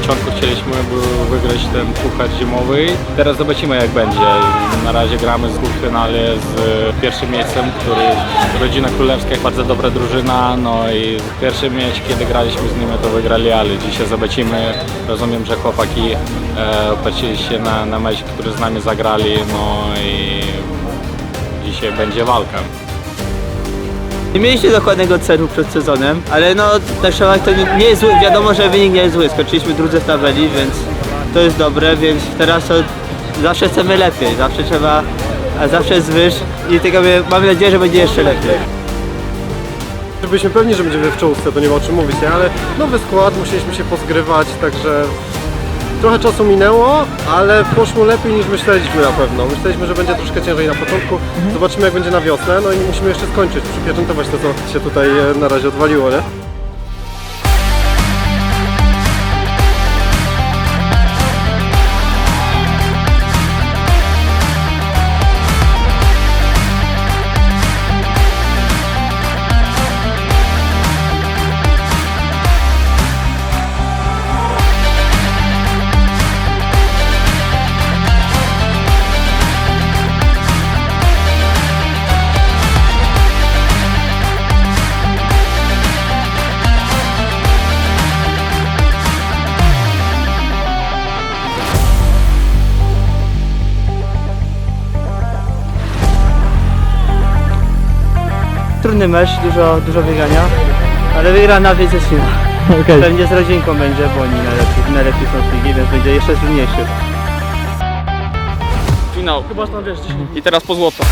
początku chcieliśmy wygrać ten puchar zimowy. Teraz zobaczymy jak będzie. Na razie gramy z półfinale z e, pierwszym miejscem, który Rodzina Królewska bardzo dobra drużyna. No i pierwszy mecz, kiedy graliśmy z nimi, to wygrali, ale dzisiaj zobaczymy. Rozumiem, że chłopaki e, patrzyli się na, na mecz, który z nami zagrali. No i dzisiaj będzie walka. Nie mieliśmy dokładnego celu przed sezonem, ale no tak trzeba to nie, nie jest zły, wiadomo, że wynik nie jest zły. Skończyliśmy drudzy w tabeli, więc to jest dobre, więc teraz to zawsze chcemy lepiej, zawsze trzeba, a zawsze jest wyż i tylko my- mamy nadzieję, że będzie jeszcze lepiej. Byliśmy pewni, że będziemy w czołówce, to nie ma o czym mówić, nie? ale nowy skład, musieliśmy się pozgrywać, także trochę czasu minęło, ale poszło lepiej niż myśleliśmy na pewno. Myśleliśmy, że będzie troszkę ciężej na początku, zobaczymy jak będzie na wiosnę, no i musimy jeszcze skończyć, przypieczętować to, co się tutaj e, na razie odwaliło, nie? Trudny mecz, dużo, dużo biegania, ale wygrana jest siła. Pewnie z rodzinką będzie, bo oni najlepiej, najlepiej są w ligi, więc będzie jeszcze trudniejszy. Finał. I teraz po złoto.